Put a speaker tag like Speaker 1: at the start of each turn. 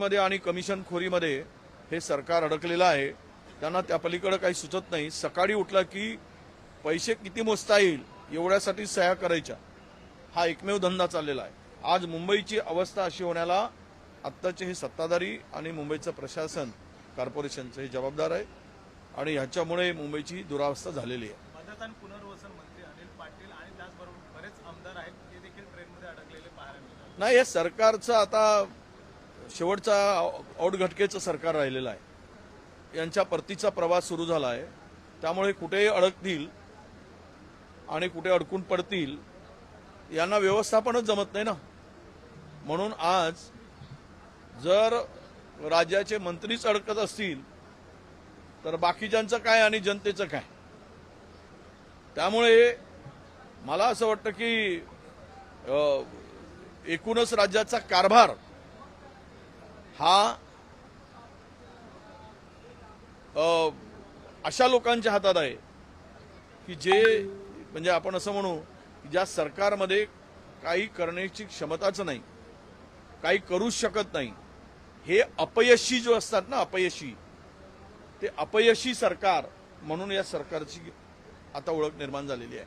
Speaker 1: घोटाळ्यामध्ये आणि कमिशनखोरीमध्ये हे सरकार अडकलेलं आहे. त्यांना त्या पलीकडे काही सुचत नाही. सकाळी उठला की पैसे किती मोजता येईल एवढ्यासाठी सह्या करायच्या. हा एकमेव धंदा चाललेला आहे. आज मुंबईची अवस्था अशी होण्याला आत्ताचे हे सत्ताधारी आणि मुंबईचं प्रशासन कॉर्पोरेशनचं हे जबाबदार आहे. आणि ह्याच्यामुळे मुंबईची दुरावस्था झालेली आहे.
Speaker 2: मदत आणि पुनर्वसन मंत्री अनिल पाटील आणि त्याचबरोबर बरेच आमदार आहेत ते देखील ट्रेनमध्ये अडकलेले पाहायला
Speaker 1: नाही हे सरकारचं आता शेवटचा औटघटकेचं सरकार राहिलेलं आहे. यांच्या परतीचा प्रवास सुरू झाला आहे. त्यामुळे कुठेही अडकतील आणि कुठे अडकून पडतील यांना व्यवस्थापनच जमत नाही ना. म्हणून आज जर राज्याचे मंत्रीच अडकत असतील तर बाकीच्यांचं काय आणि जनतेचं काय? त्यामुळे मला असं वाटतं की एकूणच राज्याचा कारभार हा अशा लोकांच्या हातात आहे की जे म्हणजे आपण असं म्हणू की ज्या सरकारमध्ये काही करण्याची क्षमताच नाही काही करूच शकत नाही हे अपयशी जो असतात ना अपयशी ते अपयशी सरकार म्हणून या सरकारची आता ओळख निर्माण झालेली आहे.